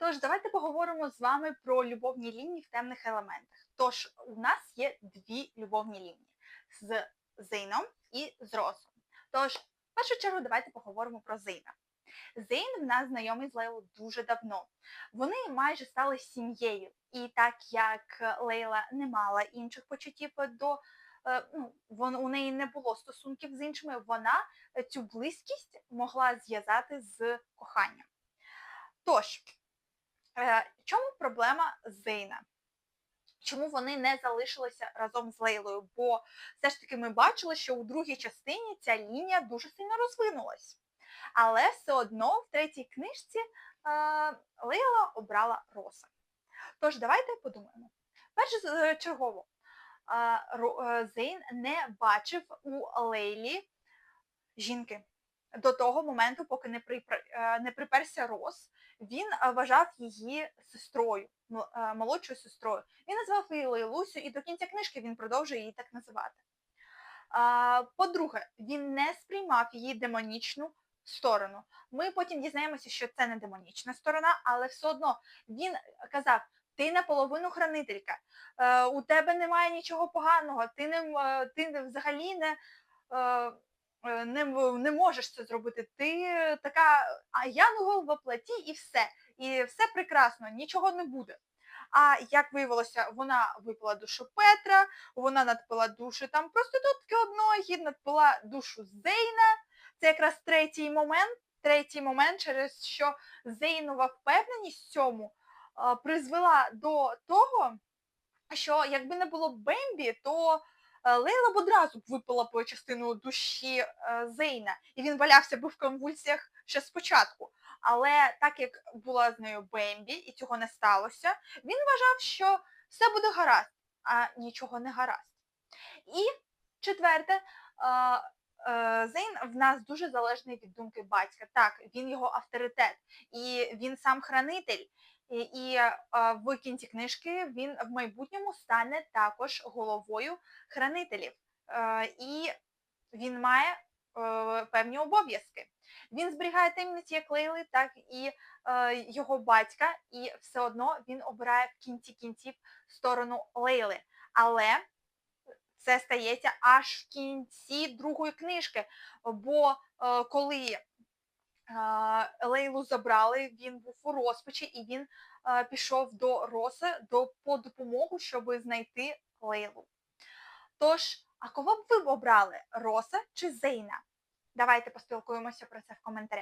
Тож, давайте поговоримо з вами про любовні лінії в темних елементах. Тож, у нас є дві любовні лінії з Зейном і з Росом. Тож, в першу чергу, давайте поговоримо про Зейна. Зейн в нас знайомий з Лейлою дуже давно. Вони майже стали сім'єю. І так як Лейла не мала інших почуттів до е, ну, у неї не було стосунків з іншими, вона цю близькість могла зв'язати з коханням. Тож, чому проблема Зейна? Чому вони не залишилися разом з Лейлою? Бо все ж таки ми бачили, що у другій частині ця лінія дуже сильно розвинулась. Але все одно в третій книжці е, Лейла обрала Роса. Тож давайте подумаємо. Першочергово, е, Ро- е, Зейн не бачив у Лейлі жінки. До того моменту, поки не, припр- е, не приперся Рос, він е, вважав її сестрою, е, молодшою сестрою. Він назвав її Лейлусю, і до кінця книжки він продовжує її так називати. По-друге, він не сприймав її демонічну сторону. Ми потім дізнаємося, що це не демонічна сторона, але все одно він казав: ти наполовину хранителька, е, у тебе немає нічого поганого, ти не ти взагалі не. Е, е, Не, не можеш це зробити. Ти е, така а янгол во плоті і все. І все прекрасно, нічого не буде. А як виявилося, вона випила душу Петра, вона надпила душу там проститутки одної, надпила душу Зейна. Це якраз третій момент, третій момент, через що Зейнова впевненість в цьому призвела до того, що якби не було Бембі, то Лейла б одразу б випила по частину душі е, Зейна, і він валявся би в конвульсіях ще спочатку. Але так як була з нею Бембі і цього не сталося, він вважав, що все буде гаразд, а нічого не гаразд. І четверте, е, е, Зейн в нас дуже залежний від думки батька. Так, він його авторитет, і він сам хранитель. І, в кінці книжки він в майбутньому стане також головою хранителів. Е, і він має е, певні обов'язки. Він зберігає таємниці як Лейли, так і е, його батька, і все одно він обирає в кінці кінців сторону Лейли. Але це стається аж в кінці другої книжки. Бо коли Лейлу забрали, він був у розпачі і він пішов до Роса до, по допомогу, щоб знайти Лейлу. Тож, а кого б ви обрали? Роса чи Зейна? Давайте поспілкуємося про це в коментарях.